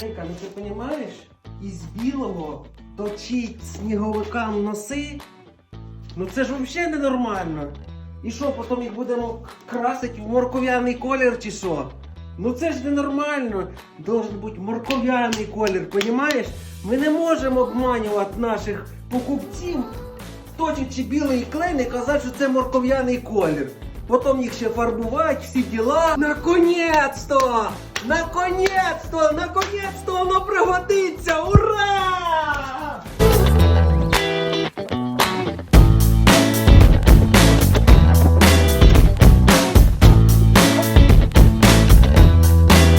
Женька, ну ти розумієш, із білого точить сніговикам носи, ну це ж взагалі ненормально. І що, потім їх будемо красити в морков'яний колір чи що? Ну це ж ненормально. Должен бути морков'яний колір, розумієш? Ми не можемо обманювати наших покупців, точачи білий клей і казати, що це морков'яний колір. Потім їх ще фарбувати, всі діла. Наконець-то! Наконець-то! Наконець-то воно пригодиться! Ура!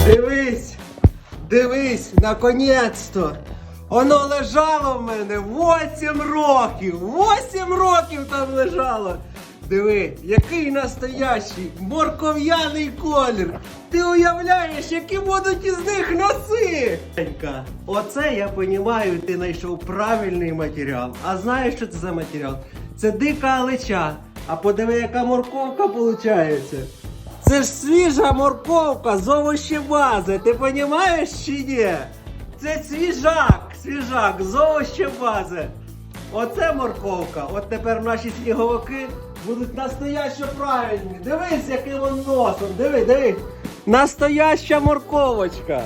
Дивись, дивись, наконець-то. Воно лежало в мене 8 років. 8 років там лежало. Диви, який настоящий морков'яний колір. Ти уявляєш, які будуть із них носи. Оце я розумію, ти знайшов правильний матеріал. А знаєш, що це за матеріал? Це дика алеча. А подиви, яка морковка виходить. Це ж свіжа морковка з овощебази, ти розумієш чи ні? Це свіжак, свіжак з овощебази. Оце морковка. От тепер наші сніговики будуть настоящо правильні. Дивись, яким он носом. Диви, диви. Настояща морковочка.